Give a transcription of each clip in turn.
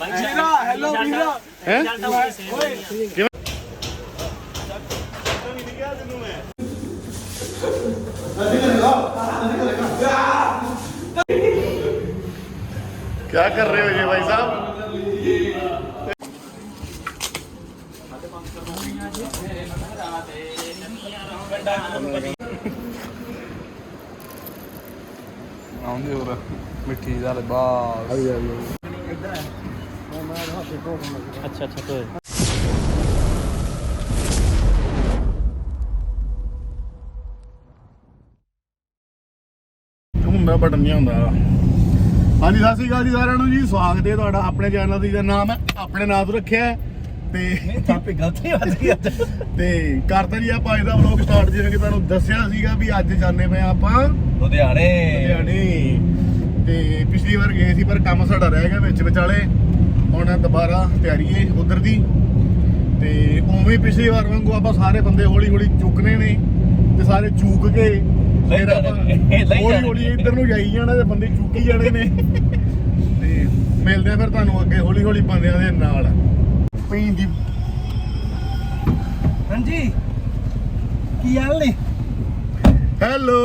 ਵੀਰਾ hello ਵੀਰਾ ਹੈ क्या कर रहे हो ये भाई साहब ਆਉਂਦੇ ਹੋਰ ਮਿੱਠੀ ਦਾ ਬਾਸ। ਅੱਛਾ ਅੱਛਾ ਤੋਏ ਹੁੰਦਾ ਬਟਨ ਨਹੀਂ ਹੁੰਦਾ ਹਾਂਜੀ ਸਤਿ ਸ਼੍ਰੀ ਅਕਾਲ ਜੀ ਸਾਰਿਆਂ ਨੂੰ ਜੀ। ਸਵਾਗਤ ਹੈ ਤੁਹਾਡਾ ਆਪਣੇ ਚੈਨਲ ਦੀ ਦਾ ਨਾਮ ਹੈ ਆਪਣੇ ਨਾਮ ਤੋਂ ਰੱਖਿਆ ਹੈ। ਤੇ ਥਾਪੇ ਗਲਤੀ ਵੱਜ ਗਈ ਅੱਜ ਤੇ ਕਰਤਾ ਜੀ ਆਪਾਂ ਅੱਜ ਦਾ ਵਲੌਗ ਸਟਾਰਟ ਜਿਵੇਂ ਕਿ ਤੁਹਾਨੂੰ ਦੱਸਿਆ ਸੀਗਾ ਵੀ ਅੱਜ ਜਾਂਦੇ ਪਏ ਆਪਾਂ ਲੁਧਿਆਣੇ। ਲੁਧਿਆਣੇ। ਤੇ ਪਿਛਲੀ ਵਾਰ ਗਏ ਸੀ ਪਰ ਕੰਮ ਸਾਡਾ ਰਹਿ ਗਿਆ ਵਿੱਚ ਵਿਚਾਲੇ। ਹੁਣ ਦੁਬਾਰਾ ਤਿਆਰੀ ਹੈ ਉਧਰ ਦੀ। ਤੇ ਉਵੇਂ ਪਿਛਲੀ ਵਾਰ ਵਾਂਗੂ ਆਪਾਂ ਸਾਰੇ ਬੰਦੇ ਹੌਲੀ ਹੌਲੀ ਚੁੱਕਨੇ ਨੇ ਤੇ ਸਾਰੇ ਚੂਕ ਕੇ ਫਿਰ ਹੌਲੀ ਹੌਲੀ। ਇੱਧਰ ਨੂੰ ਜਾਈ ਜਾਣਾ ਤੇ ਬੰਦੇ ਚੁੱਕੀ ਜਾਣੇ ਨੇ। ਤੇ ਮਿਲਦੇ ਆ ਫਿਰ ਤੁਹਾਨੂੰ ਅੱਗੇ ਹੌਲੀ ਹੌਲੀ ਬੰਦਿਆਂ ਦੇ ਨਾਲ। ਪੀਂ ਦੀ। ਹਾਂਜੀ। ਕੀ ਹਾਲ ਨੇ? ਹੈਲੋ।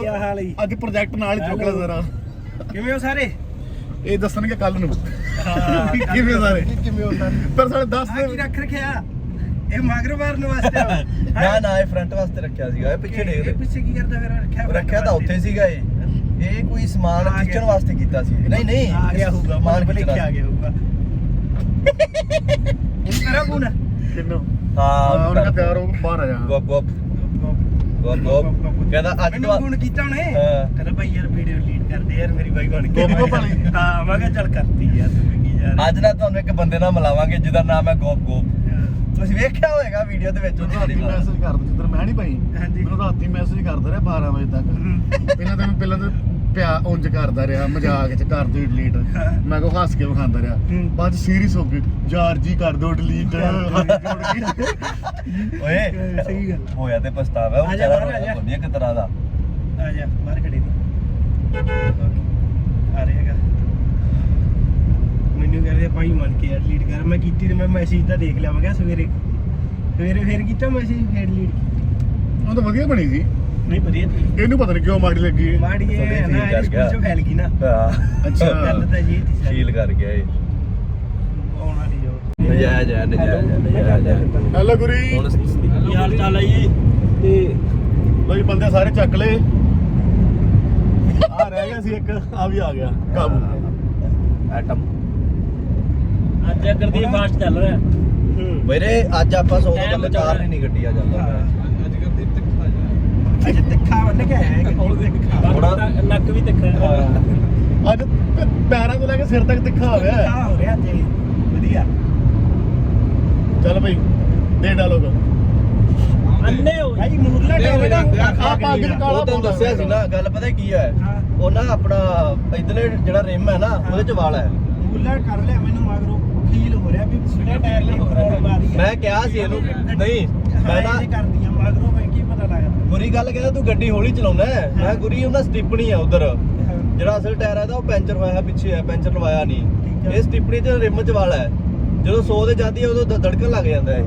ਕੀ ਹਾਲ ਹੈ ਅੱਜ ਪ੍ਰੋਜੈਕਟ ਨਾਲ ਚੁੱਕ ਲੈ ਜ਼ਰਾ। ਕਿਵੇਂ ਹੋ ਸਾਰੇ? ਇਹ ਦੱਸਣਗੇ ਕੱਲ ਨੂੰ। ਕਿਵੇਂ ਸਾਰੇ? ਕਿਵੇਂ ਹੋ ਸਾਰੇ? ਪਰ ਸਾਡੇ ਦੱਸ ਆ ਕੀ ਦੇ ਰੱਖ ਰੱਖਿਆ? ਇਹ ਮਗਰ ਮਾਰਨ ਵਾਸਤੇ। ਨਾ ਨਾ ਇਹ ਫਰੰਟ ਵਾਸਤੇ ਰੱਖਿਆ ਸੀਗਾ। ਇਹ ਪਿੱਛੇ ਇਹ ਦੇਖਦੇ ਪਿੱਛੇ ਕੀ ਕਰਦਾ ਫਿਰ? ਰੱਖਿਆ ਰੱਖਿਆ ਤਾਂ ਉੱਥੇ ਸੀਗਾ ਇਹ। ਇਹ ਕੋਈ ਸਮਾਨ। ਖਿੱਚਣ ਵਾਸਤੇ ਕੀਤਾ ਸੀ। ਨਹੀਂ ਨਹੀਂ ਆ ਗਿਆ ਹੋਊਗਾ ਸਮਾਨ ਮਨ ਖਿੱਚਣਾ ਆ ਗਿਆ ਹੋਊਗਾ। ਇਹ ਕਰਾ ਬੂਨਾ ਕਿੰਨੋ? ਹਾਂ ਹਾਂ ਉਹਨਾਂ ਦਾ ਤਿਆਰ ਹੋ ਬਾਹਰ ਆ ਜਾ। ਗੋਪ ਗੋਪ। ਗੋਪ ਗੋਪ ਕਹਿੰਦਾ ਅੱਜ ਮੈਨੂੰ ਤੋਂ ਫੋਨ ਕੀਤਾ ਉਹਨੇ? ਹਾਂ। ਕਹਿੰਦਾ ਭਾਈ ਯਾਰ ਵੀਡੀਓ ਕਰਦੇ ਯਾਰ ਮੇਰੀ ਬਾਈ ਬਣ ਕੇ। ਗੋਪ ਗੋਪ ਵਾਲੀ? ਹਾਂ ਮੈਂ ਕਿਹਾ ਚੱਲ ਕਰਤੀ ਯਾਰ ਤੂੰ ਕੀ ਯਾਰ। ਅੱਜ ਨਾ ਤੁਹਾਨੂੰ ਇੱਕ ਬੰਦੇ ਨਾਲ ਮਿਲਾਵਾਂਗੇ ਜਿਹਦਾ ਨਾਮ ਹੈ ਗੋਪ ਗੋਪ। ਤੁਸੀਂ ਵੇਖਿਆ ਹੋਵੇਗਾ ਵੀਡੀਓ ਦੇ ਵਿੱਚ ਉਹਦੀ ਰਾਤੀ। ਮੈਸੇਜ ਕਰ ਜਿੱਦਰ ਮੈਂ ਨਹੀਂ ਪਾਈ ਹਾਂਜੀ। ਮੈਨੂੰ ਰਾਤੀ ਮੈਸੇਜ ਕਰਦਾ ਰਿਹਾ 12 ਵਜੇ ਤੱਕ। ਪਹਿਲਾਂ ਤਾਂ ਮੈਂ ਪਹਿਲਾਂ ਤਾਂ ਪਿਆ ਉਂਝ ਕਰਦਾ ਰਿਹਾ ਮਜ਼ਾਕ ਚ ਕਰ ਦੋ ਡਿਲੀਟ। ਮੈਂ ਕੋ ਹੱਸ ਕੇ ਵਿਖਾਉਂਦਾ ਰਿਹਾ। ਹੂੰ। ਬਾਅਦ ਸੀਰੀਅਸ ਹੋ ਗਈ ਯਾਰ ਜੀ ਕਰ ਦੋ ਡਿਲੀਟ ਓਏ ਸਹੀ ਗੱਲ। ਹੋਇਆ ਤੇ ਪਛਤਾਵਾ ਉਹ ਆ ਜਾ ਬਾਹਰ ਆ ਜਾ। ਤਰ੍ਹਾਂ ਦਾ। ਆ ਜਾ ਬਾਹਰ ਖੜੇ ਦੀ। ਆ ਰਿਹਾ ਹੈਗਾ। ਮੈਨੂੰ ਕਹਿੰਦੇ ਭਾਈ ਮੰਨ ਕੇ ਯਾਰ ਲੀਡ ਕਰ। ਮੈਂ ਕੀਤੀ ਤੇ ਮੈਂ ਮੈਸੇਜ ਤਾਂ ਦੇਖ ਲਿਆ ਮੈਂ ਕਿਹਾ ਸਵੇਰੇ। ਸਵੇਰੇ ਫੇਰ ਕੀਤਾ ਮੈਸੇਜ ਫੇਰ ਲੀਡ ਉਹ ਤਾਂ ਵਧੀਆ ਬਣੀ ਸੀ। ਨਹੀਂ ਵਧੀਆ ਸੀ। ਇਹਨੂੰ ਪਤਾ ਨਹੀਂ ਕਿਉਂ ਮਾੜੀ ਲੱਗੀ। ਮਾੜੀ ਇਹ ਹੈ ਨਾ ਇਹ। ਸਕੂਲ ਚੋਂ ਫੈਲ ਗਈ ਨਾ। ਹਾਂ। ਅੱਛਾ। ਗੱਲ ਤਾਂ ਜੀ ਸੀ ਸਾਰੀ। ਫੀਲ ਕਰ ਗਿਆ ਇਹ। ਆਉਣ ਵਾਲੀ ਜੋ ਨਜਾਇਜ਼ ਹੈ ਨਜਾਇਜ਼ ਹੈ ਨਜਾਇਜ਼ ਹੈ। ਹੈਲੋ ਗੁਰੀ। ਹੁਣ ਕੀ ਹਾਲ ਚਾਲ ਹੈ ਜੀ? ਤੇ ਲੋ ਜੀ ਬੰਦੇ ਸਾਰੇ ਚੱਕ ਲਏ। ਆ ਰਹਿ ਗਿਆ ਸੀ ਇੱਕ ਆ ਵੀ ਆ ਗਿਆ ਕਾਬੂ। ਐਟਮ ਅੱਜ ਫਾਸਟ ਚੱਲ ਰਿਹਾ। ਹੂੰ। ਵੀਰੇ ਅੱਜ ਆਪਾਂ ਸੌ Time ਤੋਂ ਬਚਾਉਣਾ। ਕਾਰ ਨਹੀਂ ਗੱਡੀ ਆ ਜਾਂਦਾ ਅੱਜ ਤਿੱਖਾ ਬੰਨ ਕੇ ਆਇਆ ਹੈ ਹੁਣ ਤਿੱਖਾ ਥੋੜ੍ਹਾ- ਬਾਕੀ ਤਾਂ ਨੱਕ ਵੀ ਤਿੱਖਾ ਅੱਜ ਪ- ਪੈਰਾਂ ਤੋਂ ਲੈ ਕੇ ਸਿਰ ਤੱਕ ਤਿੱਖਾ ਹੋ ਗਿਆ ਤਿੱਖਾ ਹੋ ਰਿਹਾ ਜੀ ਵਧੀਆ। ਚੱਲ ਭਾਈ ਦੇ ਡਾਲੋਗ ਅੰਨੇ ਹੋ ਭਾਈ ਮੂਰਲਾ ਟਾਇਰ ਦਾ ਆ ਪੱਗ ਚ ਕਾਲਾ ਉਹ ਤੈਨੂੰ ਦੱਸਿਆ ਸੀ ਨਾ ਗੱਲ ਪਤਾ ਕੀ ਹੈ? ਹਾਂ। ਉਹ ਨਾ ਆਪਣਾ ਇਧਰਲੇ ਜਿਹੜਾ ਰਿਮ ਹੈ ਨਾ ਉਹਦੇ ਚ ਵਾਲ ਹੈ। ਮੂਰਲਾ ਕਰ ਲਿਆ ਮੈਨੂੰ ਮਗਰੋਂ ਫੀਲ ਹੋ ਰਿਹਾ ਵੀ ਸਿੱਧਾ ਟਾਇਰ ਲਈ ਪ੍ਰੋਬਲਮ ਆ ਰਹੀ ਹੈ। ਮੈਂ ਕਿਹਾ ਸੀ ਇਹਨੂੰ ਨਹੀਂ ਮੈਂ ਨਾ ਕਰਦੀ ਆ ਮਗਰੋਂ ਮੈਂ ਕੀ ਪਤਾ ਲੱਗਦਾ। ਗੁਰੀ ਗੱਲ ਕਹਿੰਦਾ ਤੂੰ ਗੱਡੀ ਹੌਲੀ ਚਲਾਉਣਾ ਮੈਂ ਕਿਹਾ, ਗੁਰੀ ਉਹਨਾਂ ਸਟਿਪਣੀ ਆ ਉਧਰ। ਜਿਹੜਾ ਅਸਲ ਟਾਇਰ ਹੈ ਦਾ ਉਹ ਪੈਂਚਰ ਹੋਇਆ ਹੈ ਪਿੱਛੇ ਹੈ ਪੈਂਚਰ ਲਵਾਇਆ ਨਹੀਂ। ਇਹ ਸਟਿਪਣੀ ਤੇ ਰਿਮ ਚ ਵਾਲ ਹੈ। ਜਦੋਂ 100 ਦੇ ਜਾਂਦੀ ਹੈ ਉਦੋਂ ਧੜਕਣ ਲੱਗ ਜਾਂਦਾ ਇਹ।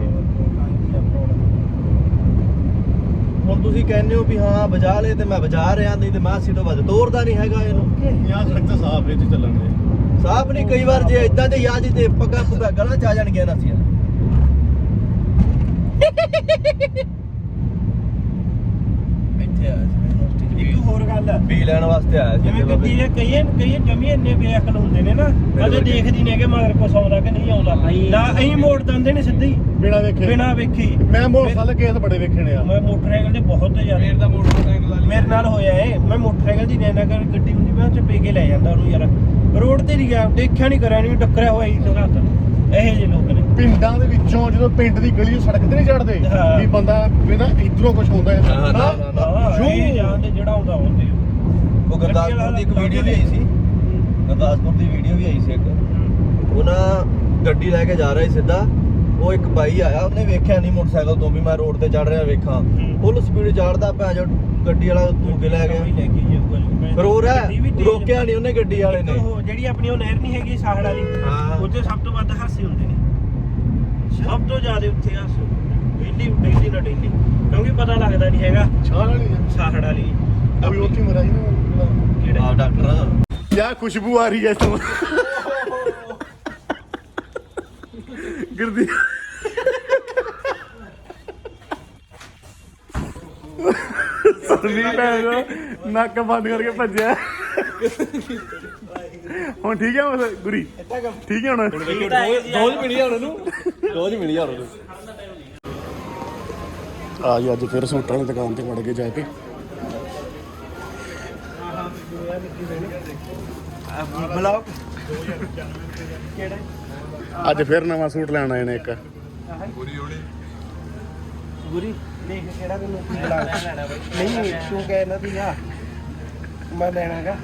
ਹੁਣ ਤੁਸੀਂ ਕਹਿੰਦੇ ਹੋ ਵੀ ਹਾਂ ਵਜਾ ਲੈ ਤੇ ਮੈਂ ਵਜਾ ਰਿਹਾ ਨਹੀਂ ਤੇ ਮੈਂ ਅੱਸੀ ਤੋਂ ਵੱਧ ਤੋਰਦਾ ਨਹੀਂ ਹੈਗਾ ਇਹਨੂੰ। ਯਾਰ ਸੜਕ ਤੇ ਸਾਫ਼ ਵਿੱਚ ਚੱਲਣ ਦੇ। ਸਾਹਬ ਨਹੀਂ ਕਈ ਵਾਰ ਜੇ ਇਦਾਂ ਦੇ ਯਾਦ ਤੇ ਪੱਗਾ ਪੁੱਗਾ ਗਲਾਂ ਚ ਆ ਜਾਣਗੀਆਂ ਨਾ ਸੀ ਇੱਥੇ ਆ ਇੱਕ ਹੋਰ ਗੱਲ। ਆ। ਵੀ ਲੈਣ ਵਾਸਤੇ ਆਇਆ ਸੀ ਜਿਵੇਂ ਗੱਡੀ ਦੇ ਕਈ ਕਈ ਜਮੀ ਇੰਨੇ ਬੇਅਕਲ ਹੁੰਦੇ ਨੇ ਨਾ। ਕਦੇ ਦੇਖਦੀ ਨਹੀਂ ਕਿ ਮਗਰ ਕੁਛ ਆਉਂਦਾ ਕਿ ਨਹੀਂ ਆਉਂਦਾ। ਨਾ ਅਸੀਂ ਮੋੜ ਦਿੰਦੇ ਨੇ ਸਿੱਧੇ। ਹੀ ਬਿਨਾ ਵੇਖੇ। ਬਿਨਾਂ ਵੇਖੀ। ਮੈਂ ਮੋਟਰਸਾਈਕਲ ਕੇਸ ਬੜੇ ਵੇਖਣੇ ਆ। ਮੈਂ ਮੋਟਰਸਾਈਕਲ ਤੇ ਬਹੁਤ ਜ਼ਿਆਦਾ ਮੇਰੇ ਦਾ ਮੋਟਰਸਾਈਕਲ ਮੇਰੇ ਨਾਲ ਹੋਇਆ ਏ ਮੈਂ ਮੋਟਰਸਾਈਕਲ ਦੀ ਨੈਣਾ ਕਰ ਗੱਡੀ ਹੁੰਦੀ ਮੈਂ ਚ ਪੇ ਕੇ ਲੈ ਜਾਂਦਾ ਉਹਨੂੰ ਯਾਰ। ਰੋਡ ਤੇ ਨਹੀਂ ਗਿਆ। ਦੇਖਿਆ ਨਹੀਂ ਕਰਿਆ ਨਹੀਂ ਟੱਕਰਿਆ ਹੋਇਆ ਹੀ। ਦਿਖਾਤਾ ਇਹੋ ਜਿਹੇ ਲੋਕ ਨੇ। ਪਿੰਡਾਂ ਦੇ ਵਿੱਚੋਂ ਜਦੋਂ ਪਿੰਡ ਦੀ ਗਲੀ 'ਚ ਸੜਕ ਤੇ ਨਹੀਂ ਚੜਦੇ ਹਾਂ। ਵੀ ਬੰਦਾ ਬਿਨਾ ਇਧਰੋਂ ਕੁਝ ਹੁੰਦਾ ਹੈ। ਨਾ, ਨਾ, ਨਾ, ਨਾ। ਇਹ ਜਾਣਦੇ ਜਿਹੜਾ ਹੁੰਦਾ ਹੁੰਦੇ ਉਹ ਗੁਰਦਾਸਪੁਰ ਦੀ ਇੱਕ ਵੀਡੀਓ ਵੀ ਆਈ ਸੀ। ਗੁਰਦਾਸਪੁਰ ਦੀ ਵੀਡੀਓ ਵੀ ਆਈ ਸੀ ਇੱਕ। ਉਹਨਾਂ ਗੱਡੀ ਲੈ ਕੇ ਜਾ ਰਿਹਾ ਸੀ ਸਿੱਧਾ। ਉਹ ਇੱਕ ਬਾਈ ਆਇਆ ਉਹਨੇ ਵੇਖਿਆ ਨਹੀਂ ਮੋਟਰਸਾਈਕਲ ਤੋਂ ਵੀ ਮੈਂ ਰੋਡ ਤੇ ਚੜ ਰਿਹਾ ਵੇਖਾਂ। ਫੁੱਲ ਸਪੀਡ ਚੜਦਾ ਪਿਆ ਜੋ ਗੱਡੀ ਵਾਲਾ ਧੂ ਕੇ ਲੈ ਗਿਆ। ਲੈ ਕੇ ਜਾਊਗਾ ਜੀ। ਫਿਰ ਹੋਰ ਹੈ ਗੱਡੀ ਵੀ ਤੇਜ਼ ਰੋਕਿਆ ਨਹੀਂ ਉਹਨੇ ਗੱਡੀ ਵਾਲੇ ਨੇ। ਉਹ ਜਿਹੜੀ ਆਪਣੀ ਉਹ ਨਹਿਰ ਨਹੀਂ ਹੈਗੀ ਸਾਹੜ ਵਾਲੀ। ਹਾਂ। ਉੱਥੇ ਸਭ ਤੋਂ ਵੱਧ ਹਾਸੇ ਹੁੰਦੇ ਨੇ। ਸਭ ਤੋਂ ਜ਼ਿਆਦਾ ਉੱਥੇ ਆ ਡੇਲੀ ਡੇਲੀ ਨਾ ਡੇਲੀ। ਕਿਉਂਕਿ ਪਤਾ ਲੱਗਦਾ ਨਹੀਂ ਹੈਗਾ। ਛਾਲ ਵਾਲੀ ਸਾਹੜ ਵਾਲੀ। ਕੋਈ ਉੱਥੇ ਮਰਾ ਨਾ ਕਿਹੜਾ? ਆ ਡਾਕਟਰ ਕਿਆ ਖੁਸ਼ਬੂ ਆ ਰਹੀ ਹੈ ਇਸ ਤੋਂ। ਗਿਰਦੀ। ਸਰਵੀ ਭੈਣ ਨੱਕ ਬੰਦ ਕਰਕੇ ਭੱਜਿਆ। ਹੁਣ ਠੀਕ ਹੈ ਗੁਰੀ? ਠੀਕ ਹੈ ਹੁਣ? ਢੋਲ ਪੀਣੀ ਹੈ ਉਹਨਾਂ ਨੂੰ ਰੋਜ਼ ਮਿਲੀ ਆ ਉਹਨੂੰ ਆ ਜੀ ਅੱਜ ਫਿਰ ਸੂਟਾਂ ਦੀ ਦੁਕਾਨ ਤੇ ਵੜ ਕੇ ਜਾ ਕੇ। ਬਲੌਗ। ਕਿਹੜਾ ਅੱਜ ਫਿਰ ਨਵਾਂ ਸੂਟ ਲੈਣ ਆਏ ਨੇ ਇੱਕ। ਗੁਰੀ ਦੇਖ ਕਿਹੜਾ ਤੈਨੂੰ ਕੀ ਬਲੌਗ ਨਹੀਂ ਤੂੰ ਕਹਿ ਨਾ ਆ। ਮੈਂ ਲੈਣਾਗਾ।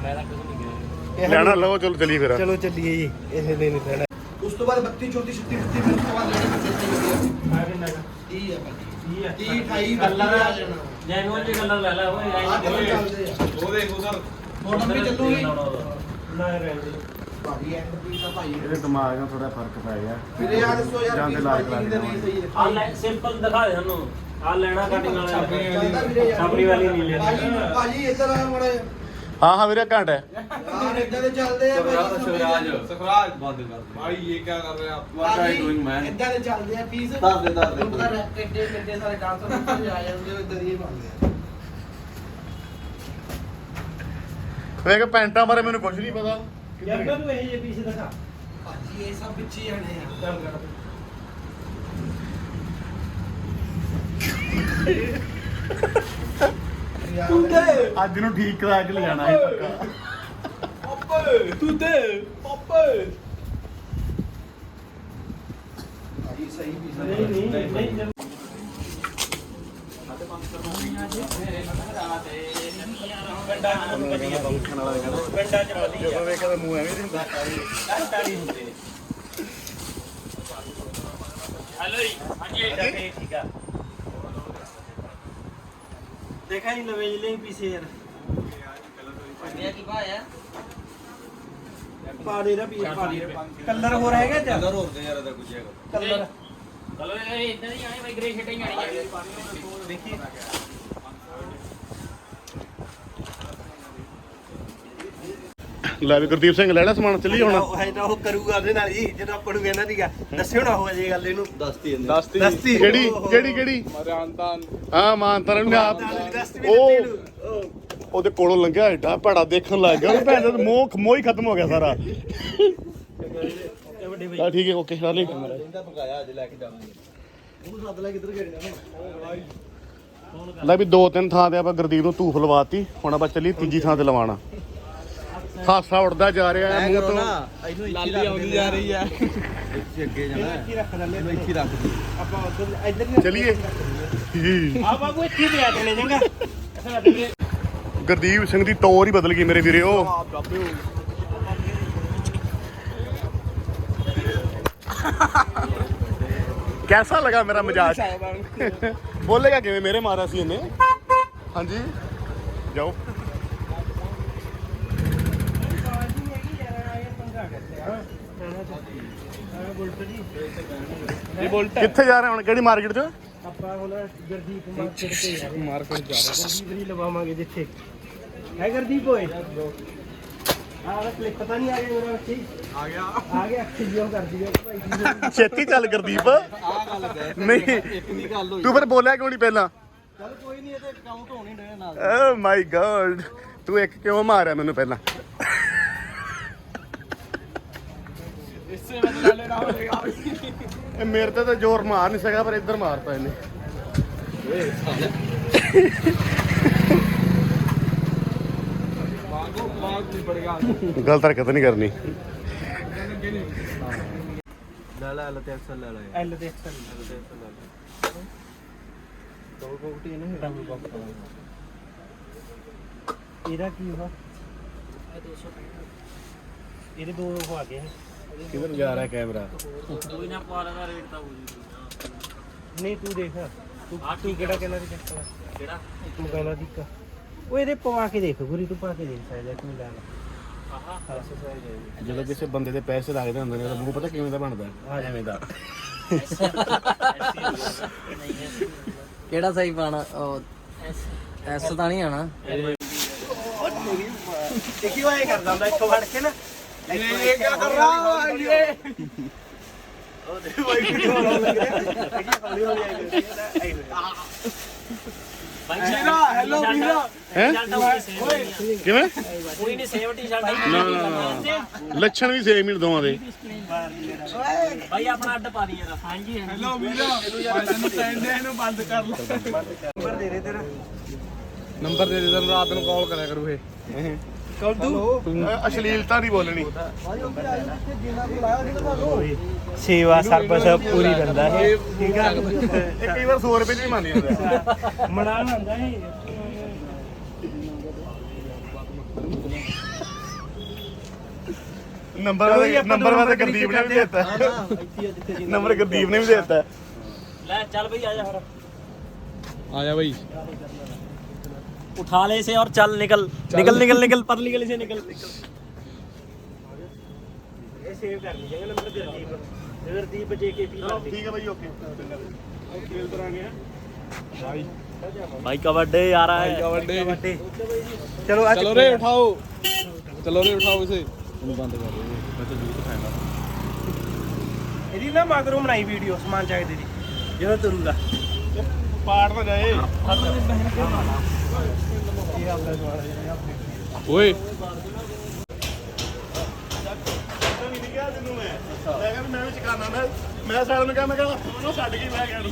ਲੈਣਾ ਲਓ ਚਲੋ ਚਲੀ ਫਿਰ। ਚਲੋ ਚੱਲੀਏ ਜੀ। ਇਹ ਦੇ ਨਹੀਂ ਲੈਣਾ। ਉਸ ਤੋਂ ਬਾਅਦ 32 34 36 35 ਮਿੰਟ ਤੋਂ ਬਾਅਦ ਲੈਣੇ ਪੈਸੇ ਚਾਹੀਦੇ ਆ ਕਿੰਨਾ ਕੁ? ਕੀ ਹੈ ਭਾਜੀ ਕੀ ਆ 30 28 ਬੱਲਾ ਆ ਜਾਣਾ। ਜੈਨੂਅਲ ਜੇ ਕਲਰ ਲੈ ਲੈ ਓਏ ਆ ਕਲਰ ਚੱਲਦੇ ਆ। ਉਹ ਦੇਖ ਉਧਰ ਬੋਟਮ ਵੀ ਚੱਲੂਗੀ? ਨਾ ਰਹਿਣ ਦੇ ਭਾਜੀ ਐਂਡ ਪੀਸ ਆ ਭਾਈ ਇਹਦੇ ਦਿਮਾਗ ਨਾਲ ਥੋੜਾ ਫ਼ਰਕ ਪੈ ਗਿਆ। ਫਿਰ ਇਹ ਆ ਦੱਸੋ ਯਾਰ ਜਾਂਦੇ ਪੀਸ ਲਾਜ ਭਾਜੀ ਕਿਹਦੇ ਨਹੀਂ ਸਹੀ ਆ ਹੈ ਲੈ ਸਿੰਪਲ ਦਿਖਾ ਦੇ ਸਾਨੂੰ। ਆ ਲੈਣਾ ਕਟਿੰਗ ਵਾਲਾ। ਚੱਲਦਾ ਵੀਰੇ ਯਾਰ। ਛਾਪਰੀ ਵਾਲੀ ਨਹੀਂ ਲੈਣੀ ਭਾਜੀ ਭਾਜੀ ਇੱਧਰ ਆ ਮੜੇ ਹਾਂ ਹਾਂ ਵੀਰੇ, ਘੰਟ ਹੈ। ਯਾਰ ਇੱਦਾਂ ਦੇ ਚੱਲਦੇ ਆ ਭਾਜੀ ਸਖਰਾਜ ਬੰਦ ਕਰ ਭਾਈ ਇਹ ਕੀ ਕਰ ਰਹੇ ਆਪ ਭਾਜੀ ਇੱਦਾਂ ਦੇ ਚੱਲਦੇ ਆ ਪੀਸ ਦੱਸ ਦੇ ਦੱਸ ਦੇ ਪਤਾ ਕਿੱਡੇ ਕਿੱਡੇ ਸਾਰੇ ਡਾਂਸਰ ਉੱਤੇ ਆ ਜਾਂਦੇ ਉਹ ਇੱਦਾਂ ਹੀ ਬਣਦੇ ਆ ਵੇਖ, ਪੈਂਟਾਂ ਬਾਰੇ ਮੈਨੂੰ ਕੁਝ ਨਹੀਂ ਪਤਾ। ਯਾਰ ਮੈਂ ਇਹ ਜੇ ਪੀਸ ਦਿਖਾ ਭਾਜੀ ਇਹ ਸਭ ਵਿੱਚ ਹੀ ਆ ਚੱਲ ਕਰ ਅੱਜ ਨੂੰ ਠੀਕ ਕਰਾ ਕੇ ਲਿਜਾਣਾ ਹੈ ਪੱਕਾ। ਭਾਜੀ ਸਹੀ ਪੀਸ ਨਹੀਂ ਨਹੀਂ ਨਹੀਂ ਪਿੰਡਾਂ ਚ ਵਧੀਆ ਪਿੰਡਾਂ ਚ ਵਧੀਆ ਜਦੋਂ ਵੇਖਦਾ ਮੂੰਹ ਐਵੇਂ ਹੁੰਦਾ ਘੰਟਾ ਨਹੀਂ ਹੁੰਦੇ ਹੈਲੋ ਜੀ ਹਾਂਜੀ ਠੀਕ ਹੈ ਠੀਕ ਆ ਦੇਖਾ ਨਹੀਂ ਲਵੇ ਜਿਲੇ ਪੀਸੇ ਯਾਰ ਪਾ ਦੇ ਰਾ ਪੀਸ ਪਾ ਦੇ। ਕਲਰ ਹੋਰ ਹੈਗਾ ਚ? ਹੋਰ ਤੇ ਯਾਰ ਇਹਦਾ ਕੁਝ ਹੈਗਾ। ਕਲਰ। ਚਲੋ ਇਹ ਇਦਾਂ ਹੀ ਆਣੇ ਬਾਈ ਗ੍ਰੇ ਸ਼ੇਡਾਂ ਹੀ ਦੇਖੀ। ਲੈ ਵੀ ਗੁਰਦੀਪ ਸਿੰਘ ਲੈਣਾ ਸਮਾਨ ਚੱਲੀ ਹੁਣ। ਉਹ ਹੈ ਤਾਂ ਉਹ ਕਰੂਗਾ ਉਹਦੇ ਨਾਲ ਜੀ ਜਦੋਂ ਆਪਾਂ ਨੂੰ ਕਹਿੰਦਾ ਸੀਗਾ ਦੱਸਿਓ ਨਾ ਉਹ ਜੇ ਗੱਲ ਇਹਨੂੰ। ਦੱਸਤੀ ਇਹਨੇ। ਦਸਤੀ। ਦੱਸਤੀ। ਕਿਹੜੀ ਕਿਹੜੀ ਕਿਹੜੀ? ਮਰਿਆਨਤਾਨ ਹਾਂ ਮਾਨਤਾਰਨ ਨੇ ਆਪ ਉਹ ਉਹਦੇ ਕੋਲੋਂ ਲੰਘਿਆ ਐਡਾ ਭੜਾ ਦੇਖਣ ਲੱਗ ਗਿਆ। ਉਹ ਭੈਣ ਦਾ ਮੋਹ ਮੋਹ ਹੀ ਖਤਮ ਹੋ ਗਿਆ ਸਾਰਾ। ਚਲ ਠੀਕ ਹੈ ਓਕੇ ਲਈ ਇਹਦਾ ਪਕਾਇਆ ਅੱਜ ਲੈ ਕੇ ਜਾਵਾਂਗੇ। ਉਹਨੂੰ ਸੱਦ ਲੈ ਕਿੱਧਰ ਗਏ ਨੇ ਲੈ ਵੀ ਦੋ ਤਿੰਨ ਥਾਂ ਤੇ ਆਪਾਂ ਗੁਰਦੀਪ ਨੂੰ ਧੂਫ ਲਵਾਤੀ। ਹੁਣ ਆਪਾਂ ਚੱਲੀ ਤੀਜੀ ਥਾਂ ਤੇ ਲਵਾਣਾ ਹਾਸਾ ਉੜਦਾ ਜਾ ਰਿਹਾ ਹੈ ਮੂੰਹ ਤੋਂ। ਇਹਨੂੰ ਲਾਲੀ ਆਉਂਦੀ ਜਾ ਰਹੀ ਹੈ। ਇੱਥੇ ਅੱਗੇ ਜਾਣਾ ਇੱਥੇ ਰੱਖ ਦਿੰਦੇ ਇਹਨੂੰ ਇੱਥੇ ਰੱਖ ਦੇ ਆਪਾਂ ਉਧਰ ਇੱਧਰ ਹੀ ਚਲਿਏ। ਆ। ਬਾਬੂ ਇੱਥੇ ਪਿਆ ਦੇਣੇ ਚੰਗਾ। ਗੁਰਦੀਪ ਸਿੰਘ ਦੀ ਟੋਰ ਹੀ ਬਦਲ ਗਈ ਮੇਰੇ ਵੀਰੇ ਉਹ। ਕੈਸਾ ਲਗਾ ਮੇਰਾ ਮਜ਼ਾਕ? ਬੋਲੇਗਾ ਕਿਵੇਂ ਮੇਰੇ ਮਾਰਾ ਸੀ ਇਹਨੇ? ਹਾਂਜੀ। ਜਾਓ। ਕਿੱਥੇ ਜਾ ਰਹੇ ਹੁਣ? ਕਿਹੜੀ ਮਾਰਕੀਟ 'ਚ? ਆਪਾਂ ਹੁਣ ਗੁਰਦੀਪ ਮਾਰਕੀਟ ਤੇ ਯਾਰ ਮਾਰਕੀਟ ਜਾ ਰਹੇ ਗੁਰਦੀਪ ਨਹੀਂ ਲਵਾਵਾਂਗੇ ਜਿੱਥੇ। ਹੈ ਗੁਰਦੀਪ ਓਏ? ਆਹ ਵਾਲਾ ਕਲਿੱਪ ਪਤਾ ਨਹੀਂ ਆ ਗਿਆ ਮੇਰਾ ਬੱਚੀ ਆ ਗਿਆ। ਆ ਗਿਆ ਜਿਉ ਕਰ ਦਿਓ ਭਾਈ ਜੀ। ਛੇਤੀ ਚੱਲ ਗੁਰਦੀਪ। ਨਹੀਂ। ਤੂੰ ਫਿਰ ਬੋਲਿਆ ਕਿਉਂ ਨਹੀਂ ਪਹਿਲਾਂ? ਚੱਲ ਕੋਈ ਨਹੀਂ ਇਹਦੇ ਕਾਊਂਟ ਹੋਣੀ ਡੇ ਨਾਲ। ਓ ਮਾਈ ਗॉड ਤੂੰ ਇੱਕ ਕਿਉਂ ਮਾਰਿਆ ਮੈਨੂੰ ਪਹਿਲਾਂ? ਇਹ ਮੇਰੇ ਤੇ ਤਾਂ ਜ਼ੋਰ ਮਾਰ ਨਹੀਂ ਸਕਿਆ ਪਰ ਇੱਧਰ ਮਾਰਤਾ ਇਹਨੇ। ਗਲਤ ਹਰਕਤ ਨਹੀਂ ਕਰਨੀ। ਲੈ ਲੈ ਲੈ ਤੇ ਐਕਸਲ ਲੈ ਲੈ। ਐਲ ਦੇ ਐਕਸਲ ਦੋ ਕੋਕਟੀ ਨੇ। ਇਹਦਾ ਕੀ ਹੋਗਾ ਇਹਦੇ ਦੋ ਹੋ ਆ ਗਏ ਨੇ। ਕਿਧਰ ਜਾ ਰਿਹਾ ਕੈਮਰਾ? ਕੋਈ ਨਾ ਪਾਰਾ ਦਾ ਰੇਟ ਤਾਂ ਹੋ ਜੂਗਾ। ਨਹੀਂ ਤੂੰ ਦੇਖ। ਤੂੰ ਤੂੰ ਕਿਹੜਾ ਕਹਿੰਦਾ ਸੀ ਚੱਕਣਾ ਕਿਹੜਾ? ਤੂੰ ਕਹਿੰਦਾ ਇੱਕ। ਉਹ ਇਹਦੇ ਪਵਾ ਕੇ ਦੇਖ ਗੁਰੀ ਤੂੰ ਪਾ ਕੇ ਦੇਖ ਸਾਇਦ ਤੂੰ ਲੈ ਲੈ। ਜਦੋਂ ਕਿਸੇ ਬੰਦੇ ਦੇ ਪੈਸੇ ਲੱਗਦੇ ਹੁੰਦੇ ਨੇ ਉਹਦਾ ਮੂੰਹ ਪਤਾ ਕਿਵੇਂ ਦਾ ਬਣਦਾ? ਐਵੇਂ ਦਾ। ਕਿਹੜਾ ਸਹੀ ਪਾਣਾ ਐਸ। ਤਾਂ ਨਹੀਂ ਆਣਾ ਦੇਖੀ ਇਹ ਕਰਦਾ ਹੁੰਦਾ? ਇੱਥੋਂ ਫੜ ਕੇ ਨਾ। ਵੀਰਾ ਹੈਲੋ ਵੀਰਾ ਹੈ ਕਿਵੇਂ? ਕੋਈ ਨਹੀਂ ਟੀ-ਸ਼ਰਟ ਨਾ ਨਾ ਲੱਛਣ ਵੀ ਸੇਮ ਹੀ ਨੇ ਦੋਵਾਂ ਦੇ। ਭਾਈ ਆਪਣਾ ਅੱਡ ਪਾ ਦੀ ਯਾਰ ਹਾਂਜੀ ਹੈਲੋ ਵੀਰਾ ਮੈਂ ਤੈਨੂੰ ਕਹਿੰਦੇ ਇਹਨੂੰ ਬੰਦ ਕਰ ਲੈ। ਨੰਬਰ ਦੇ ਦੇ ਤੇਰਾ ਨੰਬਰ ਦੇ ਦੇ ਤੈਨੂੰ ਰਾਤ ਨੂੰ ਕਾਲ ਕਰਿਆ ਕਰੂ ਇਹ। ਕੌਣ ਤੂੰ। ਅਸ਼ਲੀਲਤਾ ਨਹੀਂ ਬੋਲਣੀ। ਸੇਵਾ ਸਰਵਿਸ ਪੂਰੀ ਦਿੰਦਾ ਇਹ। ਠੀਕ ਆ। ਇਹ ਕਈ ਵਾਰ 100 ਰੁਪਏ ਵੀ ਮੰਨ ਜਾਂਦਾ ਮਣਾ ਹੁੰਦਾ ਇਹ। ਨੰਬਰ ਨੰਬਰ ਵਾ ਨੰਬਰ ਤਾਂ ਗਰਦੀਪ ਨੇ ਵੀ ਦਿੱਤਾ। ਇੱਥੇ ਜਿੱਥੇ ਜਿੰਨਾ ਨੰਬਰ ਗਰਦੀਪ ਨੇ ਵੀ ਦਿੱਤਾ। ਲੈ ਚੱਲ ਭਈ ਆ ਜਾ ਫਿਰ। ਆ ਜਾ ਬਈ। उठा ले इसे और चल निकल निकल निकल निकल परली गली से निकल ਇਹ ਸੇਵ ਕਰ ਲਈ ਜਗਾ ਨੰਬਰ ਗੁਰਦੀਪ ਗੁਰਦੀਪ ਜੇ ਕੇ ਪੀ ਠੀਕ ਹੈ ਬਾਈ ਓਕੇ ਖੇਲ ਤਰਾਂ ਗਿਆ भाई कबड्डी आ रहा है ਕਬੱਡੀ ਵੱਡੇ ਚਲੋ ਅੱਜ ਚਲੋ ਰੇ ਉਠਾਓ ਚਲੋ ਰੇ ਉਠਾਓ ਇਸੇ ਇਹਦੀ ਨਾ ਮਗਰੋਂ ਬਣਾਈ ਵੀਡੀਓ ਸਮਾਨ ਚਾਹੀਦੇ ਦੀ ਜਦੋਂ ਤੁਰੂਗਾ ਪਾੜ ਨਾ ਜਾਏ ਓਏ। ਨਹੀਂ ਕਿਹਾ ਤੈਨੂੰ ਮੈਂ ਮੈਂ ਕਿਹਾ ਵੀ ਮੈਂ ਵੀ ਚਕਾਨਾ ਮੈਂ ਮੈਂ ਸਾਲ ਨੂੰ ਕਿਹਾ ਮੈਂ ਕਿਹਾ ਉਹਨੂੰ ਛੱਡ ਕੇ ਮੈਂ ਗਿਆ ਨੂੰ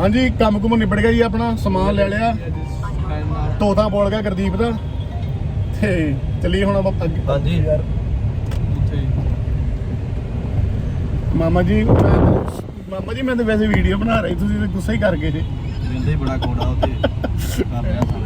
ਹਾਂਜੀ, ਕੰਮ ਕੁਮ ਨਿਬੜ ਗਿਆ ਜੀ ਆਪਣਾ, ਸਮਾਨ ਲੈ ਲਿਆ। ਤੋਤਾ ਬੋਲ ਗਿਆ ਗੁਰਦੀਪ ਦਾ। ਤੇ ਚੱਲੀਏ ਹੁਣ ਆਪਾਂ ਅੱਗੇ। ਹਾਂਜੀ। ਯਾਰ ਮਾਮਾ ਜੀ ਮੈਂ ਮਾਮਾ ਜੀ ਮੈਂ ਤਾਂ ਵੈਸੇ ਵੀਡੀਓ ਬਣਾ ਰਹੀ ਤੁਸੀਂ ਤਾਂ ਗੁੱਸਾ ਹੀ ਕਰ ਗਏ ਜੀ। ਹੀ ਬੜਾ ਕੋੜਾ ਉੱਤੇ ਕਰ ਰਿਹਾ ਸਾਂ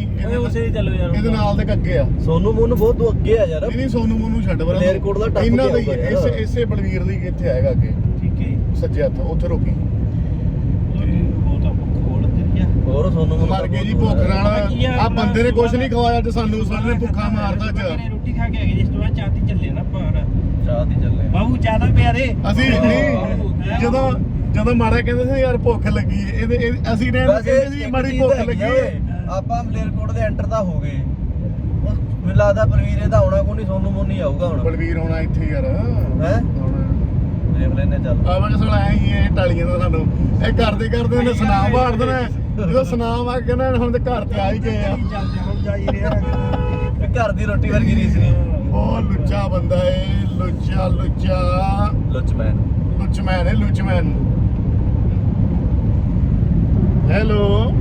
ਇਹਦੇ ਨਾਲ ਦੇ ਅੱਗੇ ਆ। ਸੋਨੂ ਮੋਨੂ ਬਹੁਤ ਤੂੰ ਅੱਗੇ ਆ ਯਾਰ। ਨਹੀਂ ਨਹੀਂ ਸੋਨੂ ਮੋਨੂ ਛੱਡ ਬਰਾ ਏਅਰਕੋਟ ਦਾ ਟੱਪ ਇਹਨਾਂ ਦੇ ਇਸ ਇਸੇ ਬਲਵੀਰ ਦੀ ਇੱਥੇ ਆਏਗਾ ਅੱਗੇ। ਠੀਕ ਹੈ ਸੱਜੇ ਹੱਥ ਉੱਥੇ ਰੋਕੀ। ਬੰਦੇ ਨੇ ਕੁਝ ਨਹੀਂ ਖਵਾਇਆ ਮਾਰਦਾ ਅੱਜ। ਜਦੋਂ ਜਦੋਂ ਮਾਰਾ ਕਹਿੰਦੇ ਸੀ ਯਾਰ ਭੁੱਖ ਲੱਗੀ ਇਹਦੇ ਅਸੀਂ ਨੇ ਕਹਿੰਦੇ ਸੀ ਮਾੜੀ ਭੁੱਖ ਲੱਗੀ ਆਪਾਂ ਮਲੇਰਕੋਟ ਦੇ ਐਂਟਰ ਤਾਂ ਹੋ ਗਏ। ਉਹ ਮੈਨੂੰ ਲੱਗਦਾ ਬਲਵੀਰ ਇਹਦਾ ਆਉਣਾ ਕੋਈ ਨਹੀਂ ਸੋਨੂ ਮੋਨੂ ਆਊਗਾ ਹੁਣ। ਬਲਵੀਰ ਹੋਣਾ ਇੱਥੇ ਯਾਰ। ਹੈ? ਦੇਖ ਲੈਨੇ ਚੱਲ। ਆਵਾਂਗੇ ਸਾਲਾ ਐ ਹੀ ਇਹ ਟਾਲੀਆਂ ਦਾ ਸਾਨੂੰ। ਇਹ ਕਰਦੇ ਕਰਦੇ ਨੇ ਸੁਨਾਮ ਬਾੜ ਦੇਣਾ। ਜਦੋਂ ਸੁਨਾਮ ਆ ਕੇ ਨਾ ਹੁਣ ਤੇ ਘਰ ਤੇ ਆ ਹੀ ਗਏ ਆ। ਚੱਲਦੇ ਹੁਣ ਜਾਈ ਰਿਹਾ ਇਹ ਘਰ ਦੀ ਰੋਟੀ ਵਰਗੀ ਰੀਸ ਨਹੀਂ। ਉਹ ਲੁੱਚਾ ਬੰਦਾ ਏ। ਲੁੱਚਾ ਲੁੱਚਾ। ਲੁੱਚਮੈਨ। ਲੁੱਚਮੈਨ ਹੈ ਲੁੱਚਮੈਨ। ਹੈਲੋ।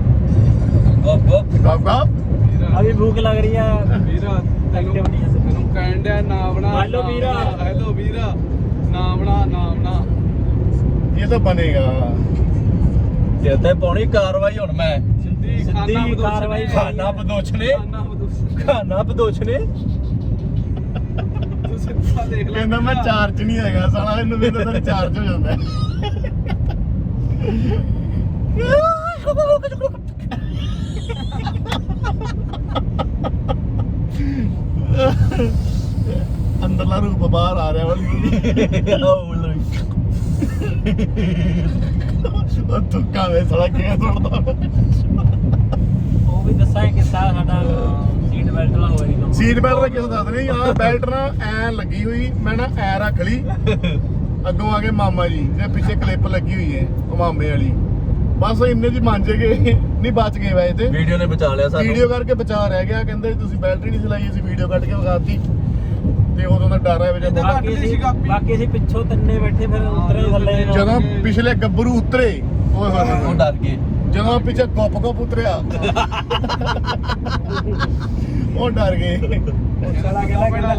ਗੱਪ ਗੱਪ ਬਾਬਾ अभी भूख लग रही है ਵੀਰਾ ਤੈਨੂੰ Activity ਹੈ। ਤੈਨੂੰ ਕਹਿਣ ਡਿਆ ਨਾ ਬਣਾ ਹੈਲੋ ਨਾ ਵੀਰਾ। ਬਣਾ, ਹੈਲੋ ਵੀਰਾ ਨਾ ਬਣਾ ਨਾ ਬਣਾ ਇਹ ਤਾਂ ਬਣੇਗਾ ਤੇ ਉੱਤੇ ਪਾਉਣੀ ਕਾਰਵਾਈ ਹੁਣ ਮੈਂ ਸਿੱਧੀ ਸਿੱਧੀ ਖਾਨਾ ਬਦੋਸ਼ ਕਾਰਵਾਈ ਨੇ। ਖਾਨਾ ਬਦੋਸ਼ ਨੇ ਖਾਨਾ ਬਦੋਸ਼ ਖਾਨਾ ਬਦੋਸ਼ ਨੇ ਤੂੰ ਸਿੱਧਾ ਦੇਖ ਲੈ ਕਹਿੰਦਾ ਮੈਂ ਚਾਰਜ ਨਹੀਂ ਹੈਗਾ ਸਾਲਾ ਇਹਨੂੰ ਵੀ ਤਾਂ ਚਾਰਜ ਹੋ ਜਾਂਦਾ ਹੈ। ਰੂਪ ਬਾਹਰ ਆ ਰਿਹਾ ਹੌਲੀ ਉਹ ਤੁੱਕਾ ਵੇ ਸਾਲਾ ਕਿਵੇਂ ਸੁਣਦਾ ਉਹ ਵੀ ਦੱਸਾਂਗੇ ਕਿੱਸਾ ਸਾਡਾ ਸੀਟ ਬੈਲਟ ਵਾਲਾ ਹੋਇਆ ਨਹੀਂ ਸੀਟ ਬੈਲਟ ਦਾ ਕਿਸ ਦੱਸ ਨਹੀਂ ਆ ਬੈਲਟ ਨਾ ਐ ਲੱਗੀ ਹੋਈ ਮੈਂ ਨਾ ਐ ਰੱਖ ਲਈ। ਅੱਗੋਂ ਆ ਗਏ ਮਾਮਾ ਜੀ ਤੇ ਪਿੱਛੇ ਕਲਿੱਪ ਲੱਗੀ ਹੋਈ ਹੈ ਉਹ ਮਾਮੇ ਵਾਲੀ। ਬਸ ਇੰਨੇ ਜੀ ਮੰਜ ਗਏ। ਨਹੀਂ ਬਚ ਗਏ ਵੈਸੇ ਤੇ। ਵੀਡੀਓ ਨੇ ਬਚਾ ਲਿਆ ਸਾਨੂੰ। ਵੀਡੀਓ ਕਰਕੇ ਬਚਾ ਰਹਿ ਗਿਆ। ਕਹਿੰਦੇ ਤੁਸੀਂ ਬੈਲਟ ਹੀ ਨਹੀਂ ਚਲਾਈ ਅਸੀਂ ਵੀਡੀਓ ਕੱਢ ਕੇ ਵਿਖਾਤੀ। ਤੇ ਉਦੋਂ ਦਾ ਡਰ ਹੈ ਵਜੇ ਬਾਕੀ ਅਸੀਂ ਬਾਕੀ ਅਸੀਂ ਪਿੱਛੋਂ ਤਿੰਨੇ ਬੈਠੇ ਫਿਰ ਉਤਰੇ ਥੱਲੇ। ਜਦੋਂ ਪਿਛਲੇ ਗੱਭਰੂ ਉਤਰੇ ਓਏ ਹੋਏ ਹੋਏ ਉਹ। ਡਰ ਗਏ। ਜਦੋਂ ਪਿੱਛੇ ਗੱਪ ਗੱਪ ਉਤਰਿਆ। ਉਹ ਡਰ ਗਏ। ਸਾਲਾ ਕਹਿੰਦਾ ਕਹਿੰਦਾ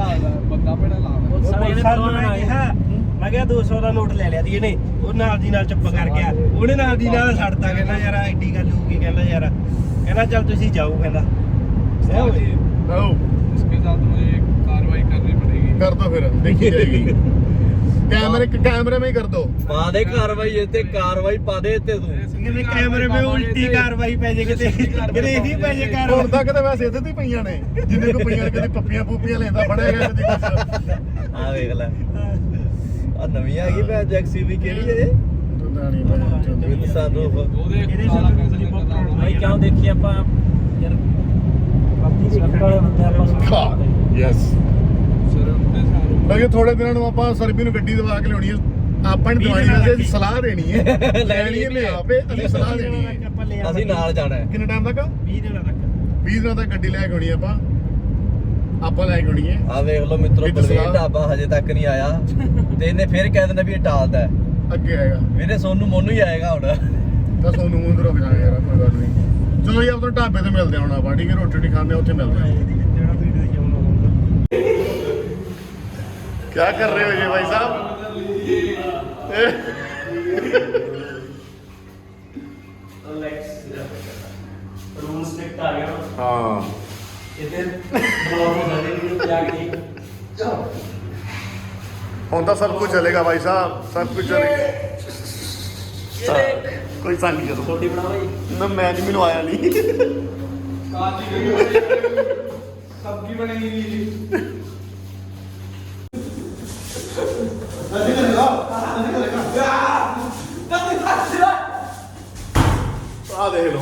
ਬੰਦਾ ਬੜਾ ਲਾਦਾ ਉਹ ਸਾਲੇ ਨੇ ਸਾਨੂੰ ਪਰਵਾਹ ਮੈਂ ਨਾ ਕਿਹਾ ਮੈਂ ਕਿਹਾ 200 ਦਾ ਨੋਟ ਲੈ ਲਿਆ ਦੀ ਇਹਨੇ ਉਹ ਨਾਲ ਦੀ ਨਾਲ ਚੁੱਪ ਕਰ ਗਿਆ ਉਹਨੇ ਨਾਲ ਦੀ ਨਾਲ ਛੱਡਤਾ ਕਹਿੰਦਾ ਯਾਰ ਐਡੀ ਗੱਲ ਹੋਊਗੀ ਕਹਿੰਦਾ ਯਾਰ ਕਹਿੰਦਾ ਚੱਲ ਤੁਸੀਂ ਜਾਓ ਕਹਿੰਦਾ ਸਹਿ ਹੋਏ ਆਓ इसके साथ मुझे कार्रवाई करनी पड़ेगी ਕਰ ਦੋ ਫਿਰ ਦੇਖੀ ਜਾਏਗੀ ਕੈਮਰੇ ਕੈਮਰੇ में ही कर दो ਪਾ ਦੇ ਕਾਰਵਾਈ ਇਹ ਤੇ ਕਾਰਵਾਈ ਪਾ ਦੇ ਤੇ ਤੂੰ ਕਹਿੰਦੇ ਕੈਮਰੇ 'ਤੇ ਉਲਟੀ ਕਾਰਵਾਈ ਪੈ ਜੇ ਕਿਤੇ ਕਿਤੇ ਇਹਦੀ ਪੈ ਜੇ ਹੁਣ ਕਾਰਵਾਈ ਤੱਕ ਤਾਂ ਵੈਸੇ ਇੱਥੇ ਤੇ ਹੀ ਪਈਆਂ ਨੇ ਜਿੰਨੇ ਕੋ ਪਈਆਂ ਨੇ ਕਦੇ ਪੱਪੀਆਂ ਪੂਪੀਆਂ ਲੈਂਦਾ ਫੜਿਆ ਗਿਆ ਕਦੀ ਕੁਛ ਆ ਵੇਖ ਲੈ ਆ ਨਵੀਂ ਆ ਗਈ ਭੈਣ ਜੈਕਸੀ ਵੀ ਕਿਹੜੀ ਹੈ ਇਹ? ਦਾਣੀ ਬਣਾ ਵਿਦ ਸਨਰੂਫ ਉਹਦੇ ਇਹਦੇ ਕਾਲਾ ਸਾਨੂੰ ਪੈਸੇ ਕੁਝ ਬਹੁਤ ਕਰਦਾ problem ਭਾਈ ਕਿਉਂ ਦੇਖੀ ਆਪਾਂ? ਯਾਰ ਬਾਕੀ ਸੜਕ ਵਾਲੇ ਬੰਦੇ ਆਪਾਂ ਸੁਣਦੇ ਯੈਸ ਸਿਰ ਉੱਤੇ ਸਾਰੂ। ਬਾਕੀ ਥੋੜੇ ਦਿਨਾਂ ਨੂੰ ਆਪਾਂ ਸਰਬੀ ਨੂੰ ਗੱਡੀ ਦਵਾ ਕੇ ਲਿਆਉਣੀ ਹੈ ਆਪਾਂ ਨੇ ਦਵਾਈ ਵੈਸੇ ਅਸੀਂ ਸਲਾਹ ਦੇਣੀ ਹੈ ਲੈਣੀ ਹੈ ਲੈ ਆਪੇ ਅਸੀਂ ਸਲਾਹ ਦੇਣੀ ਹੈ ਅਸੀਂ ਨਾਲ ਜਾਣਾ ਹੈ। ਕਿੰਨੇ ਟਾਈਮ ਤੱਕ? 20 ਦਿਨਾਂ ਤੱਕ। 20 ਦਿਨਾਂ ਤੱਕ ਗੱਡੀ ਲੈ ਕੇ ਆਉਣੀ ਆਪਾਂ। ਆਪਾਂ ਲੈ ਕੇ ਆਉਣੀ ਹੈ ਆ ਵੇਖ ਲਓ ਮਿੱਤਰੋ ਵੀ ਬਲਵੀਰ ਦਸਲਾ। ਢਾਬਾ ਹਜੇ ਤੱਕ ਨਹੀਂ ਆਇਆ ਤੇ ਇਹਨੇ ਫਿਰ ਕਹਿ ਦਿੰਦਾ ਵੀ ਇਹ ਟਾਲਦਾ ਹੈ। ਅੱਗੇ ਆਏਗਾ ਵੀਰੇ ਸੋਨੂੰ ਮੋਨੂੰ ਹੀ ਆਏਗਾ ਹੁਣ ਤਾਂ ਸੋਨੂੰ ਮੂੰਹ ਰੁਕ ਜਾਣਾ ਯਾਰ ਕੋਈ ਗੱਲ ਨਹੀਂ ਚਲੋ ਜੀ ਆਪਾਂ ਢਾਬੇ ਤੇ ਮਿਲਦੇ ਹਾਂ ਹੁਣ ਆਪਾਂ ਠੀਕ ਹੈ ਰੋਟੀ ਰੋਟੀ ਖਾਂਦੇ ਹਾਂ ਉੱਥੇ ਮਿਲਦੇ ਹਾਂ ਜਿਹੜਾ ਵੀਡੀਓ ਜਾਉਣਾ क्या कर रहे हो ये भाई साहब ਰੂਮ ਸਟ੍ਰਿਕਟ ਆ ਗਿਆ हाँ ਹੁਣ ਤਾਂ ਸਭ ਕੁਝ ਚਲੇਗਾ ਭਾਈ ਸਾਹਿਬ ਸਭ ਕੁਝ ਚੱਲੇਗਾ ਸਾ- ਕੋਈ ਸਾਨੀ ਜਦੋਂ ਛੋਟੀ ਬਣਾਵਾ ਜੀ ਨਾ ਮੈਂ ਨਹੀਂ ਮੈਨੂੰ ਆਇਆ ਨਹੀਂ ਕਾਜੀ ਵੀਡੀਓ ਸਬਜ਼ੀ ਬਣੇਗੀ ਜੀ। ਨਹੀਂ ਕਰੇਗਾ ਨਹੀਂ ਕਰੇਗਾ ਆ ਦੇਖ ਲਓ।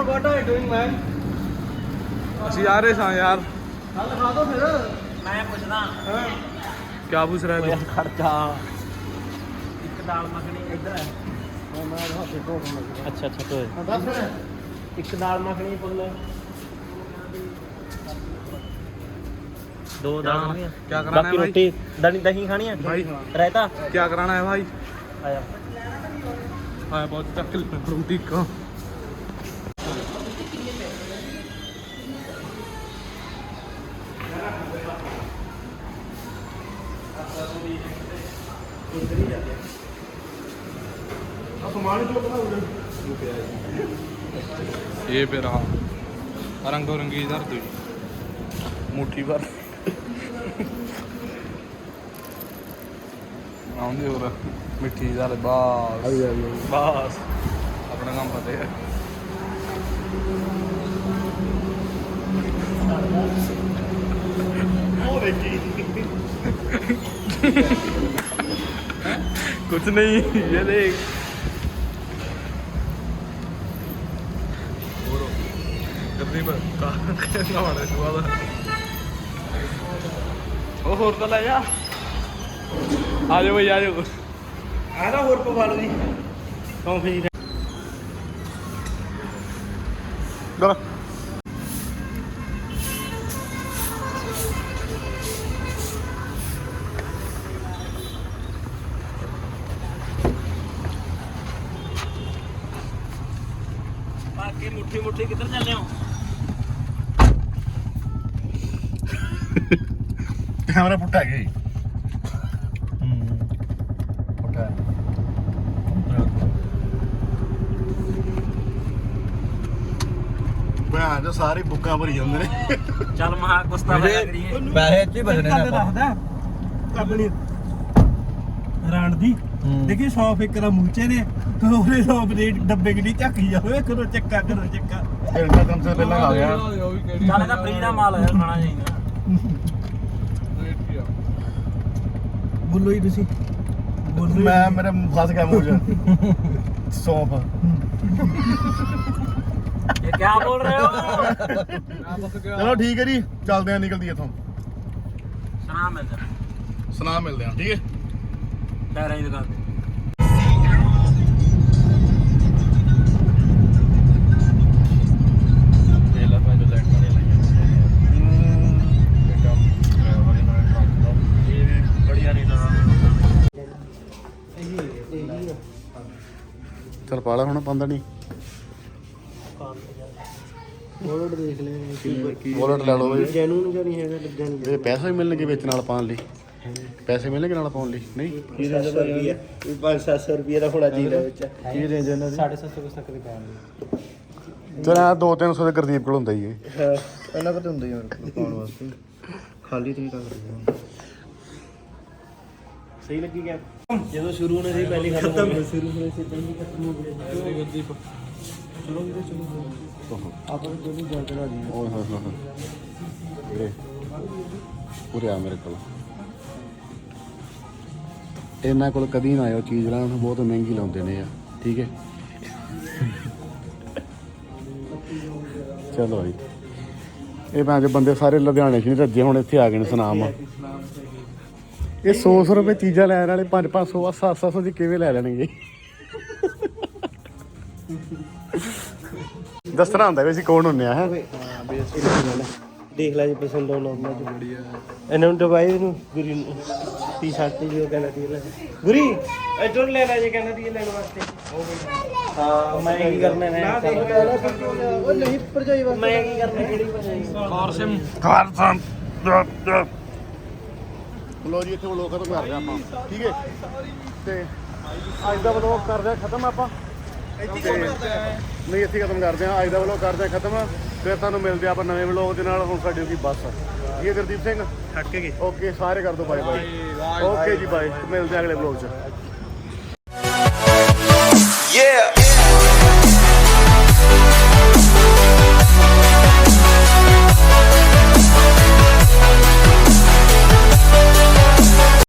ਯਾਰ ਵਾਟ ਆਰ ਡੂਇੰਗ ਮੈਨ ਅਸੀਂ ਆ ਰਹੇ ਸਾਂ ਯਾਰ। ਹਾਂ ਲਿਖਾ ਦੋ ਫਿਰ। ਮੈਂ ਪੁੱਛਦਾ। ਹਾਂ। ਕੀ ਪੁੱਛ ਰਿਹਾ ਤੂੰ? ਖਰਚਾ ਇੱਕ ਦਾਲ ਮੱਖਣੀ ਇੱਧਰ ਹੈ ਮੈਂ ਹੱਥ ਤੋਂ ਅੱਛਾ ਅੱਛਾ ਤੋਏ ਦੱਸ ਇੱਕ ਦਾਲ ਮੱਖਣੀ ਪੁੱਛ ਦੋ ਦਾਲ ਕੀ ਕਰਾਣਾ ਹੈ ਭਾਈ ਰੋਟੀ ਦਣੀ ਦਹੀਂ ਖਾਣੀ ਹੈ ਭਾਈ ਰਹਿਤਾ ਕੀ ਕਰਾਣਾ ਹੈ ਭਾਈ ਆਇਆ। ਆਇਆ ਬਹੁਤ ਚੱਕ ਰੋਟੀ ਕਾ ਇਹ ਫਿਰ ਆ ਰੰਗ ਰੰਗੀ ਧਰ ਤੂੰ ਮੁੱਠੀ ਭਰ। ਆਉਂਦੇ ਹੋਰ ਮਿੱਠੀ ਧਰ ਬਾਸ। ਬਾਸ। ਆਪਣਾ ਕੰਮ ਪਤਾ ਹੈ। ਉਹ ਦੇਖੀ। कुछ नहीं ये देख ਕਰਦੀ ਪਰ ਕਾ ਕਿੰਨਾ ਬੜਾ ਸਵਾਦ ਉਹ ਹੋਰ ਤਾਂ ਲੈ ਜਾ ਆ ਜਾਓ ਬਈ ਆ ਜਾਓ ਆ ਨਾ ਹੋਰ ਪਵਾ ਲਓ ਜੀ ਕੌਫੀ ਜੀ ਮੈਂ ਜੋ ਸਾਰੇ ਬੁੱਕਾਂ ਭਰੀ ਜਾਂਦੇ ਨੇ। ਚੱਲ ਮਹਾ ਕੁਸਤਾ ਵਾਲਾ ਕਰੀਏ। ਪੈਸੇ ਇੱਥੇ ਬਚਣੇ ਗੱਲ ਦੱਸਦਾ ਆਪਣੀ ਰਾਣ ਦੀ ਦੇਖੀ ਸੌਫ ਇੱਕ ਦਾ ਮੂਚੇ ਨੇ ਉਹਨੇ ਸੌਫ ਦੇ ਡੱਬੇ ਕਿਡੀ ਝੱਕੀ ਜਾਵੇ ਕਰੋ ਚੱਕਾ ਕਰੋ ਚੱਕਾ। ਇੰਨਾ ਕੰਮ ਸੇ ਪਹਿਲਾਂ ਆ ਗਿਆ। ਚੱਲ ਇਹਦਾ ਫ੍ਰੀ ਦਾ ਮਾਲ ਹੈ ਖਾਣਾ ਚਾਹੀਦਾ ਬੋਲੋ ਹੀ ਤੁਸੀਂ। ਬੋਲੋ ਹੀ। ਮੈਂ ਮੇਰੇ ਫਸ ਗਿਆ ਮੂੰਹ 'ਚ। ਸੌਂਫ। ਇਹ ਕਿਆ ਬੋਲ ਰਹੇ ਹੋ? ਚਲੋ ਠੀਕ ਹੈ ਜੀ ਚੱਲਦੇ ਆ ਨਿਕਲਦੀ ਇੱਥੋਂ। ਸੁਣਾ ਮਿਲ ਜਾ ਸੁਨਾ ਮਿਲਦੇ ਆ ਠੀਕ ਹੈ? ਟਾਇਰਾਂ ਦੀ ਦੁਕਾਨ ਤੇ। ਦੇ ਲਾ ਮੈਂ ਜੋ ਲੈਟਾਂ ਨਹੀਂ ਲਾਈਆਂ ਤੇ ਕੰਮ ਡਰਾਈਵਰ ਨੇ ਨਾਲ ਟਰੱਕ ਦਾ ਇਹ ਵੀ ਬੜੀਆਂ ਨਹੀਂ ਲਾ ਚਲ ਪਾਲਾ ਹੁਣ ਪੰਦਾ ਨਹੀਂ ਬੋਲਟ ਦੇਖ ਲੈ ਵੋਲਟ ਲੈ ਲਓ ਬਈ। ਜੈਨੂਨ ਜਾਂ ਨਹੀਂ ਹੈਗਾ ਲੱਗਾ ਨਹੀਂ ਇਹ ਪੈਸੇ ਵੀ ਮਿਲਣਗੇ ਵਿੱਚ ਨਾਲ ਪਾਉਣ ਲਈ। ਪੈਸੇ ਮਿਲਣਗੇ ਨਾਲ ਪਾਉਣ ਲਈ ਨਹੀਂ? ਕੀ ਰੇਂਜ ਦਾ ਰੁਪਿਆ 5-700 ਰੁਪਏ ਦਾ ਹੋਣਾ ਚਾਹੀਦਾ ਵਿੱਚ ਕੀ ਰੇਂਜ ਇਹਨਾਂ ਦੀ? 750 ਤੱਕ ਦੀ ਪਾਉਣ ਚਲ ਆ 2-300 ਦੇ ਗੁਰਦੀਪ ਕੋਲ ਹੁੰਦਾ ਹੀ ਇਹ। ਹਾਂ ਇਹਨਾਂ ਕੋਲ ਹੁੰਦੇ ਯਾਰ ਪਾਉਣ ਵਾਸਤੇ। ਖਾਲੀ ਤੇ ਹੀ ਰੱਖ ਦਿੰਦੇ ਸਹੀ ਲੱਗੀ ਗਿਆ ਜਦੋਂ ਸ਼ੁਰੂ ਹੋਣੇ ਸੀ ਪਹਿਲੀ ਖਤਮ ਸ਼ੁਰੂ ਹੋਣੇ ਸੀ ਪਹਿਲੀ ਖਤਮ ਹੋ ਗਿਆ ਗੁਰਦੀਪ ਆਪਾਂ ਜੋ ਗੱਲ ਕਰਾ ਦੀ ਓਏ ਹੋਏ ਹੋਏ ਹੋਏ। ਵੀਰੇ ਪੂਰੇ ਆ ਮੇਰੇ ਕੋਲ। ਇਹਨਾਂ ਕੋਲ ਕਦੀ ਨਾ ਆਇਓ, ਚੀਜ਼ ਲੈਣ, ਬਹੁਤ ਮਹਿੰਗੀ ਲਾਉਂਦੇ ਨੇ ਆ, ਠੀਕ ਹੈ? ਚਲੋ ਜੀ। ਇਹ ਭਾਂ ਬੰਦੇ ਸਾਰੇ ਲੁਧਿਆਣੇ 'ਚ ਨਹੀਂ ਰੱਜੇ, ਹੁਣ ਇੱਥੇ ਆ ਗਏ ਨੇ ਸੁਨਾਮ। ਇਹ 100 100 ਰੁਪਏ ਚੀਜ਼ਾਂ ਲੈਣ ਵਾਲੇ 5 500 ਆ 7 700 ਦੀ ਕਿਵੇਂ ਲੈ ਲੈਣਗੇ? ਦੱਸਣਾ ਹੁੰਦਾ ਵੀ ਅਸੀਂ ਕੌਣ ਹੁੰਨੇ ਆ ਹੈ? ਦੇਖ ਲੈ ਜੇ ਪਸੰਦ ਆਉਣਾ ਉਹਨਾਂ ਚ ਬੜੀਆ ਇਹਨਾਂ ਨੂੰ ਦਵਾਈ ਨੂੰ ਗੁਰੀ ਨੂੰ। ਟੀ ਸ਼ਰਟ ਤੇ ਜੋ ਕਹਿੰਦਾ ਤੀ ਲੈ। ਗੁਰੀ ਇਧਰ ਲੈ ਲੈ ਜੇ ਕਹਿੰਦਾ ਤੀ ਲੈਣ ਵਾਸਤੇ। ਹਾਂ ਮੈਂ ਕੀ ਕਰਨਾ ਹੈ? ਨਾ ਦੇਖ ਲੈ ਉਹ ਨਹੀਂ ਭਰਜਾਈ ਵਾਸਤੇ। ਮੈਂ ਕੀ ਕਰਨਾ ਕਿਹੜੀ ਭਰਜਾਈ? ਕਾਰਸਿਮ ਘਰ ਸਾਂ ਲੋ ਜੀ ਇੱਥੇ ਵਲੋਗ ਖਤਮ ਕਰਦੇ ਆਪਾਂ। ਠੀਕ ਹੈ? ਤੇ ਅੱਜ ਦਾ ਵਲੋਗ ਕਰਦੇ ਆ ਖਤਮ ਆਪਾਂ। ਤੇ ਨਹੀਂ ਇੱਥੇ ਖਤਮ ਕਰਦੇ ਆ ਅੱਜ ਦਾ ਵਲੋਗ ਕਰਦੇ ਆ ਖਤਮ। ਫਿਰ ਤੁਹਾਨੂੰ ਮਿਲਦੇ ਆ ਆਪਾਂ ਨਵੇਂ ਵਲੋਗ ਦੇ ਨਾਲ। ਹੁਣ ਸਾਡੀ ਹੋਗੀ ਬੱਸ। ਇਹ ਹੈ ਗੁਰਦੀਪ ਸਿੰਘ? ਥੱਕ ਗਏ। ਓਕੇ ਸਾਰੇ ਕਰ ਦੋ bye bye okay ji bye ਮਿਲਦੇ ਆ ਅਗਲੇ ਵਲੋਗ 'ਚ। Yeah.